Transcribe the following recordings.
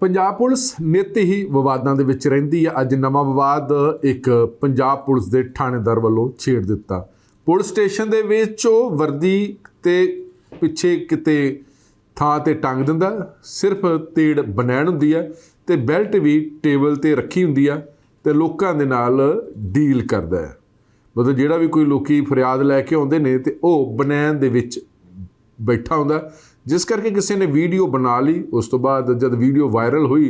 Punjab police ਨਿਤ ਹੀ ਵਿਵਾਦਾਂ ਦੇ ਵਿੱਚ ਰਹਿੰਦੀ ਹੈ। ਅੱਜ ਨਵਾਂ ਵਿਵਾਦ ਇੱਕ ਪੰਜਾਬ ਪੁਲਿਸ ਦੇ ਥਾਣੇਦਾਰ ਵੱਲੋਂ ਛੇੜ ਦਿੱਤਾ। ਪੁਲਿਸ ਸਟੇਸ਼ਨ ਦੇ ਵਿੱਚ ਉਹ ਵਰਦੀ ਤੇ ਪਿੱਛੇ ਕਿਤੇ ਥਾਂ ਤੇ ਟੰਗ ਦਿੰਦਾ ਸਿਰਫ ਤੇੜ ਬਨੈਣ ਹੁੰਦੀ ਹੈ ਤੇ ਬੈਲਟ ਵੀ ਟੇਬਲ ਤੇ ਰੱਖੀ ਹੁੰਦੀ ਆ ਤੇ ਲੋਕਾਂ ਦੇ ਨਾਲ ਡੀਲ ਕਰਦਾ ਹੈ। ਮਤਲਬ ਜਿਹੜਾ ਵੀ ਕੋਈ ਲੋਕੀ ਫਰਿਆਦ ਲੈ ਕੇ ਆਉਂਦੇ ਨੇ ਤੇ ਉਹ ਬਨੈਣ ਦੇ ਵਿੱਚ ਬੈਠਾ ਹੁੰਦਾ ਜਿਸ ਕਰਕੇ ਕਿਸੇ ਨੇ ਵੀਡੀਓ ਬਣਾ ਲਈ, ਉਸ ਤੋਂ ਬਾਅਦ ਜਦ ਵੀਡੀਓ ਵਾਇਰਲ ਹੋਈ,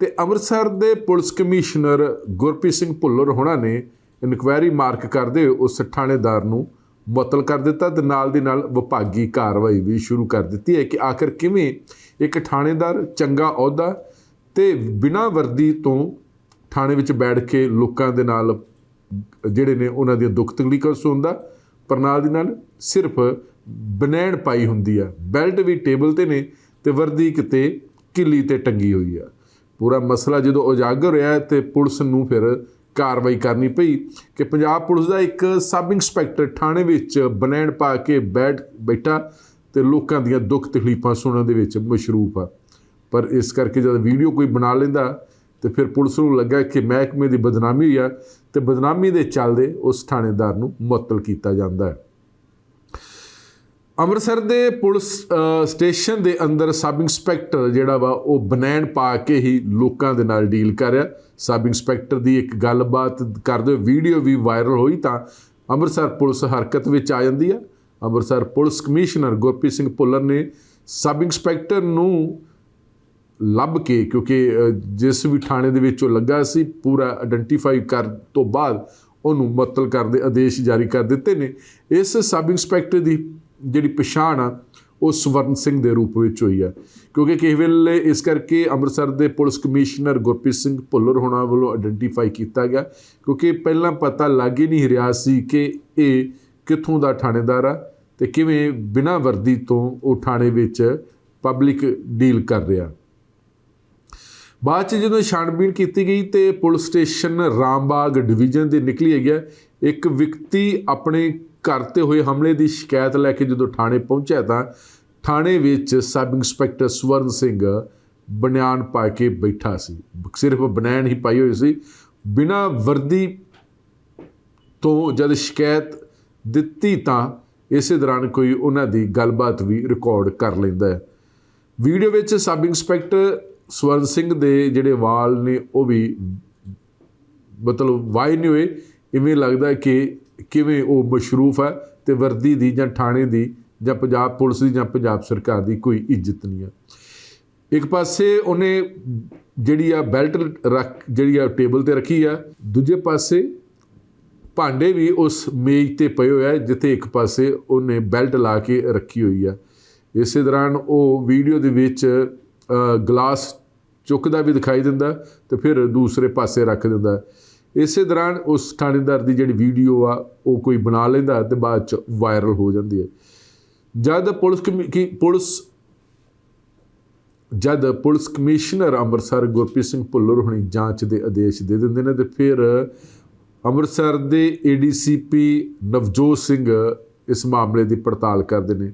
ਤੇ ਅੰਮ੍ਰਿਤਸਰ ਦੇ ਪੁਲਿਸ ਕਮਿਸ਼ਨਰ ਗੁਰਪ੍ਰੀਤ ਸਿੰਘ ਭੁੱਲਰ ਹੋਣਾ ਨੇ ਇਨਕੁਆਇਰੀ ਮਾਰਕ ਕਰਦੇ ਉਸ ਥਾਣੇਦਾਰ ਨੂੰ ਮੁਅੱਤਲ ਕਰ ਦਿੱਤਾ ਤੇ ਨਾਲ ਦੀ ਨਾਲ ਵਿਭਾਗੀ ਕਾਰਵਾਈ ਵੀ ਸ਼ੁਰੂ ਕਰ ਦਿੱਤੀ ਹੈ ਕਿ ਆਖਰ ਕਿਵੇਂ ਇੱਕ ਥਾਣੇਦਾਰ ਚੰਗਾ ਅਹੁਦਾ ਤੇ ਬਿਨਾਂ ਵਰਦੀ ਤੋਂ ਥਾਣੇ ਵਿੱਚ ਬੈਠ ਕੇ ਲੋਕਾਂ ਦੇ ਨਾਲ ਜਿਹੜੇ ਨੇ ਉਹਨਾਂ ਦੀਆਂ ਦੁੱਖ ਤਕਲੀਫਾਂ ਸੁਣਦਾ ਪਰ ਨਾਲ ਦੀ ਨਾਲ ਸਿਰਫ ਬਨੈਣ ਪਾਈ ਹੁੰਦੀ ਆ। ਬੈਲਟ ਵੀ ਟੇਬਲ ਤੇ ਨੇ ਤੇ ਵਰਦੀ ਕਿਤੇ ਕਿੱਲੀ ਤੇ ਟੰਗੀ ਹੋਈ ਆ। ਪੂਰਾ ਮਸਲਾ ਜਦੋਂ ਉਜਾਗਰ ਹੋਇਆ ਤੇ ਪੁਲਿਸ ਨੂੰ ਫਿਰ ਕਾਰਵਾਈ ਕਰਨੀ ਪਈ ਕਿ ਪੰਜਾਬ ਪੁਲਿਸ ਦਾ ਇੱਕ ਸਬ ਇੰਸਪੈਕਟਰ ਥਾਣੇ ਵਿੱਚ ਬਨੈਣ ਪਾ ਕੇ ਬੈਠ ਬੈਠਾ ਤੇ ਲੋਕਾਂ ਦੀਆਂ ਦੁੱਖ ਤਕਲੀਫਾਂ ਸੁਣਨ ਦੇ ਵਿੱਚ ਮਸ਼ਰੂਫ ਆ। ਪਰ ਇਸ ਕਰਕੇ ਜਦ ਵੀਡੀਓ ਕੋਈ ਬਣਾ ਲੈਂਦਾ ਤੇ ਫਿਰ ਪੁਲਿਸ ਨੂੰ ਲੱਗਾ ਕਿ ਮਹਿਕਮੇ ਦੀ ਬਦਨਾਮੀ ਹੋਈ ਆ ਤੇ ਬਦਨਾਮੀ ਦੇ ਚੱਲਦੇ ਉਸ ਥਾਣੇਦਾਰ ਨੂੰ ਮੁਅੱਤਲ ਕੀਤਾ ਜਾਂਦਾ ਹੈ। ਅੰਮ੍ਰਿਤਸਰ ਦੇ ਪੁਲਿਸ ਸਟੇਸ਼ਨ ਦੇ ਅੰਦਰ ਸਬ ਇੰਸਪੈਕਟਰ ਜਿਹੜਾ ਵਾ, ਉਹ ਬਨੈਣ ਪਾ ਕੇ ਹੀ ਲੋਕਾਂ ਦੇ ਨਾਲ ਡੀਲ ਕਰ ਰਿਹਾ। ਸਬ ਇੰਸਪੈਕਟਰ ਦੀ ਇੱਕ ਗੱਲਬਾਤ ਕਰਦੇ ਹੋਏ ਵੀਡੀਓ ਵੀ ਵਾਇਰਲ ਹੋਈ ਤਾਂ ਅੰਮ੍ਰਿਤਸਰ ਪੁਲਿਸ ਹਰਕਤ ਵਿੱਚ ਆ ਜਾਂਦੀ ਆ। ਅੰਮ੍ਰਿਤਸਰ ਪੁਲਿਸ ਕਮਿਸ਼ਨਰ ਗੁਰਪ੍ਰੀਤ ਸਿੰਘ ਭੁੱਲਰ ਨੇ ਸਬ ਇੰਸਪੈਕਟਰ ਨੂੰ ਲੱਭ ਕੇ, ਕਿਉਂਕਿ ਜਿਸ ਵੀ ਥਾਣੇ ਦੇ ਵਿੱਚ ਉਹ ਲੱਗਾ ਸੀ, ਪੂਰਾ ਆਇਡੈਂਟੀਫਾਈ ਕਰ ਤੋਂ ਬਾਅਦ ਉਹਨੂੰ ਮੁਅੱਤਲ ਕਰਨ ਦੇ ਆਦੇਸ਼ ਜਾਰੀ ਕਰ ਦਿੱਤੇ ਨੇ। ਇਸ ਸਬ ਇੰਸਪੈਕਟਰ ਦੀ ਜਿਹੜੀ ਪਛਾਣ ਆ, ਉਹ ਸਵਰਨ ਸਿੰਘ ਦੇ ਰੂਪ ਵਿੱਚ ਹੋਈ ਆ। ਕਿਉਂਕਿ ਕਿਸੇ ਵੇਲੇ ਇਸ ਕਰਕੇ ਅੰਮ੍ਰਿਤਸਰ ਦੇ ਪੁਲਿਸ ਕਮਿਸ਼ਨਰ ਗੁਰਪ੍ਰੀਤ ਸਿੰਘ ਭੁੱਲਰ ਹੋਣਾ ਵੱਲੋਂ ਆਇਡੈਂਟੀਫਾਈ ਕੀਤਾ ਗਿਆ, ਕਿਉਂਕਿ ਪਹਿਲਾਂ ਪਤਾ ਲੱਗ ਹੀ ਨਹੀਂ ਰਿਹਾ ਸੀ ਕਿ ਇਹ ਕਿੱਥੋਂ ਦਾ ਥਾਣੇਦਾਰ ਆ ਤੇ ਕਿਵੇਂ ਬਿਨਾਂ ਵਰਦੀ ਤੋਂ ਉਹ ਥਾਣੇ ਵਿੱਚ ਪਬਲਿਕ ਡੀਲ ਕਰ ਰਿਹਾ। ਬਾਅਦ ਚ ਜਦੋਂ ਛਾਣਬੀਣ ਕੀਤੀ ਗਈ ਤੇ ਪੁਲਿਸ ਸਟੇਸ਼ਨ ਰਾਮਬਾਗ ਡਿਵੀਜ਼ਨ ਦੇ ਨਿਕਲੀ ਗਿਆ ਇੱਕ ਵਿਅਕਤੀ ਆਪਣੇ ਘਰ ਤੇ ਹੋਏ ਹਮਲੇ ਦੀ ਸ਼ਿਕਾਇਤ ਲੈ ਕੇ ਜਦੋਂ ਥਾਣੇ ਪਹੁੰਚਿਆ ਤਾਂ ਥਾਣੇ ਵਿੱਚ ਸਬ ਇੰਸਪੈਕਟਰ ਸਵਰਨ ਸਿੰਘ ਬਨਿਆਨ ਪਾ ਕੇ ਬੈਠਾ ਸੀ। ਸਿਰਫ ਬਨੈਣ ਹੀ ਪਾਈ ਹੋਈ ਸੀ। ਬਿਨਾਂ ਵਰਦੀ ਤੋਂ ਜਦ ਸ਼ਿਕਾਇਤ ਦਿੱਤੀ ਤਾਂ ਇਸੇ ਦੌਰਾਨ ਕੋਈ ਉਹਨਾਂ ਦੀ ਗੱਲਬਾਤ ਵੀ ਰਿਕਾਰਡ ਕਰ ਲੈਂਦਾ ਹੈ। ਵੀਡੀਓ ਵਿੱਚ ਸਬ ਇੰਸਪੈਕਟਰ ਸਵਰਨ ਸਿੰਘ ਦੇ ਜਿਹੜੇ ਵਾਲ ਨੇ ਉਹ ਵੀ ਮਤਲਬ ਵਾਈ ਨਹੀਂ ਹੋਏ। ਇਵੇਂ ਲੱਗਦਾ ਕਿ ਕਿਵੇਂ ਉਹ ਮਸ਼ਰੂਫ ਹੈ ਤੇ ਵਰਦੀ ਦੀ ਜਾਂ ਥਾਣੇ ਦੀ ਜਾਂ ਪੰਜਾਬ ਪੁਲਿਸ ਦੀ ਜਾਂ ਪੰਜਾਬ ਸਰਕਾਰ ਦੀ ਕੋਈ ਇੱਜ਼ਤ ਨਹੀਂ ਹੈ। ਇੱਕ ਪਾਸੇ ਉਹਨੇ ਜਿਹੜੀ ਆ ਬੈਲਟ ਰੱਖ, ਜਿਹੜੀ ਆ ਟੇਬਲ ਤੇ ਰੱਖੀ ਆ, ਦੂਜੇ ਪਾਸੇ ਭਾਂਡੇ ਵੀ ਉਸ ਮੇਜ਼ ਤੇ ਪਏ ਹੋਏ ਜਿੱਥੇ ਇੱਕ ਪਾਸੇ ਉਹਨੇ ਬੈਲਟ ਲਾ ਕੇ ਰੱਖੀ ਹੋਈ ਆ। ਇਸੇ ਦੌਰਾਨ ਉਹ ਵੀਡੀਓ ਦੇ ਵਿੱਚ ਗਲਾਸ ਚੁੱਕਦਾ ਵੀ ਦਿਖਾਈ ਦਿੰਦਾ ਤੇ ਫਿਰ ਦੂਸਰੇ ਪਾਸੇ ਰੱਖ ਦਿੰਦਾ। ਇਸੇ ਦੌਰਾਨ ਉਸ ਥਾਣੇਦਾਰ ਦੀ ਜਿਹੜੀ ਵੀਡੀਓ ਆ, ਉਹ ਕੋਈ ਬਣਾ ਲੈਂਦਾ ਤੇ ਬਾਅਦ ਚ ਵਾਇਰਲ ਹੋ ਜਾਂਦੀ ਹੈ। ਜਦ ਪੁਲਿਸ ਕਮੀ- ਕੀ ਪੁਲਿਸ, ਜਦ ਪੁਲਿਸ ਕਮਿਸ਼ਨਰ ਅੰਮ੍ਰਿਤਸਰ ਗੁਰਪ੍ਰੀਤ ਸਿੰਘ ਭੁੱਲਰ ਹੁਣੀ ਜਾਂਚ ਦੇ ਆਦੇਸ਼ ਦੇ ਦਿੰਦੇ ਨੇ ਤੇ ਫਿਰ ਅੰਮ੍ਰਿਤਸਰ ਦੇ ਏਡੀਸੀਪੀ ਨਵਜੋਤ ਸਿੰਘ ਇਸ ਮਾਮਲੇ ਦੀ ਪੜਤਾਲ ਕਰਦੇ ਨੇ।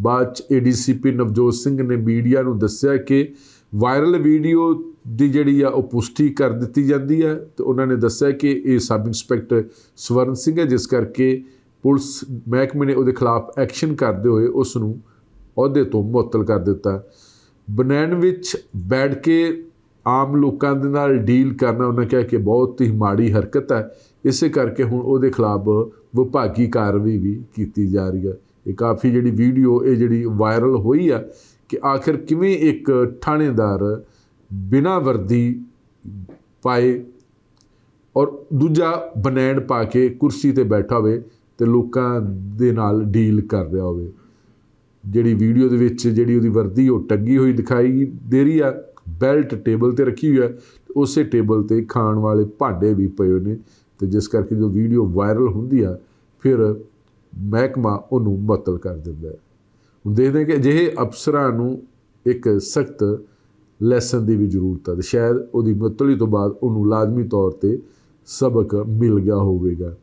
ਬਾਅਦ ਚ ਏਡੀਸੀਪੀ ਨਵਜੋਤ ਸਿੰਘ ਨੇ ਮੀਡੀਆ ਨੂੰ ਦੱਸਿਆ ਕਿ ਵਾਇਰਲ ਵੀਡੀਓ ਦੀ ਜਿਹੜੀ ਆ ਉਹ ਪੁਸ਼ਟੀ ਕਰ ਦਿੱਤੀ ਜਾਂਦੀ ਹੈ ਤੇ ਉਹਨਾਂ ਨੇ ਦੱਸਿਆ ਕਿ ਇਹ ਸਬ ਇੰਸਪੈਕਟਰ ਸਵਰਨ ਸਿੰਘ ਹੈ, ਜਿਸ ਕਰਕੇ ਪੁਲਿਸ ਮਹਿਕਮੇ ਨੇ ਉਹਦੇ ਖਿਲਾਫ ਐਕਸ਼ਨ ਕਰਦੇ ਹੋਏ ਉਸ ਨੂੰ ਅਹੁਦੇ ਤੋਂ ਮੁਅੱਤਲ ਕਰ ਦਿੱਤਾ। ਬਨੈਣ ਵਿੱਚ ਬੈਠ ਕੇ ਆਮ ਲੋਕਾਂ ਦੇ ਨਾਲ ਡੀਲ ਕਰਨਾ ਉਹਨਾਂ ਕਿਹਾ ਕਿ ਬਹੁਤ ਹੀ ਮਾੜੀ ਹਰਕਤ ਹੈ। ਇਸੇ ਕਰਕੇ ਹੁਣ ਉਹਦੇ ਖਿਲਾਫ ਵਿਭਾਗੀ ਕਾਰਵਾਈ ਵੀ ਕੀਤੀ ਜਾ ਰਹੀ ਹੈ। ਇਹ ਕਾਫੀ ਜਿਹੜੀ ਵੀਡੀਓ, ਇਹ ਜਿਹੜੀ ਵਾਇਰਲ ਹੋਈ ਆ ਕਿ ਆਖਿਰ ਕਿਵੇਂ ਇੱਕ ਥਾਣੇਦਾਰ ਬਿਨਾਂ ਵਰਦੀ ਪਾਏ ਔਰ ਦੂਜਾ ਬਨੈਣ ਪਾ ਕੇ ਕੁਰਸੀ ਤੇ ਬੈਠਾ ਹੋਵੇ ਤੇ ਲੋਕਾਂ ਦੇ ਨਾਲ ਡੀਲ ਕਰ ਰਿਹਾ ਹੋਵੇ। ਜਿਹੜੀ ਵੀਡੀਓ ਦੇ ਵਿੱਚ ਜਿਹੜੀ ਉਹਦੀ ਵਰਦੀ ਉਹ ਟੰਗੀ ਹੋਈ ਦਿਖਾਈ ਦੇ ਰਹੀ ਆ, ਬੈਲਟ ਟੇਬਲ ਤੇ ਰੱਖੀ ਹੋਈ ਆ ਉਸੇ ਟੇਬਲ ਤੇ ਖਾਣ ਵਾਲੇ ਭਾਂਡੇ ਵੀ ਪਏ ਹੋਏ ਨੇ ਤੇ ਜਿਸ ਕਰਕੇ ਜੋ ਵੀਡੀਓ ਵਾਇਰਲ ਹੁੰਦੀ ਆ, ਫਿਰ ਮਹਿਕਮਾ ਉਹਨੂੰ ਮੁਅੱਤਲ ਕਰ ਦਿੰਦਾ ਹੈ। ਹੁਣ ਦੇਖਦੇ ਕਿ ਅਜਿਹੇ ਅਫਸਰਾਂ ਨੂੰ ਇੱਕ ਸਖਤ ਲੈਸਨ ਦੀ ਵੀ ਜ਼ਰੂਰਤ ਹੈ ਸ਼ਾਇਦ ਉਹਦੀ ਮਤਲੀ ਤੋਂ ਬਾਅਦ ਉਹਨੂੰ ਲਾਜ਼ਮੀ ਤੌਰ ਤੇ ਸਬਕ ਮਿਲ ਗਿਆ ਹੋਵੇਗਾ।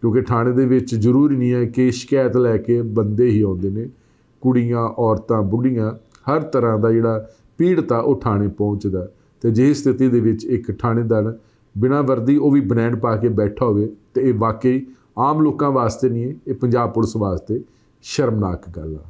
ਕਿਉਂਕਿ ਥਾਣੇ ਦੇ ਵਿੱਚ ਜ਼ਰੂਰੀ ਨਹੀਂ ਹੈ ਕਿ ਸ਼ਿਕਾਇਤ ਲੈ ਕੇ ਬੰਦੇ ਹੀ ਆਉਂਦੇ ਨੇ, ਕੁੜੀਆਂ, ਔਰਤਾਂ, ਬੁੱਢੀਆਂ, ਹਰ ਤਰ੍ਹਾਂ ਦਾ ਜਿਹੜਾ ਪੀੜਤਾ ਉਹ ਥਾਣੇ ਪਹੁੰਚਦਾ। ਤੇ ਜੇ ਸਥਿਤੀ ਦੇ ਵਿੱਚ ਇੱਕ ਥਾਣੇਦਾਰ ਬਿਨਾਂ ਵਰਦੀ ਉਹ ਵੀ ਬਨੈਣ ਪਾ ਕੇ ਬੈਠਾ ਹੋਵੇ ਤੇ ਇਹ ਵਾਕਈ ਆਮ ਲੋਕਾਂ ਵਾਸਤੇ ਨਹੀਂ ਹੈ, ਇਹ ਪੰਜਾਬ ਪੁਲਿਸ ਵਾਸਤੇ ਸ਼ਰਮਨਾਕ ਗੱਲ ਆ।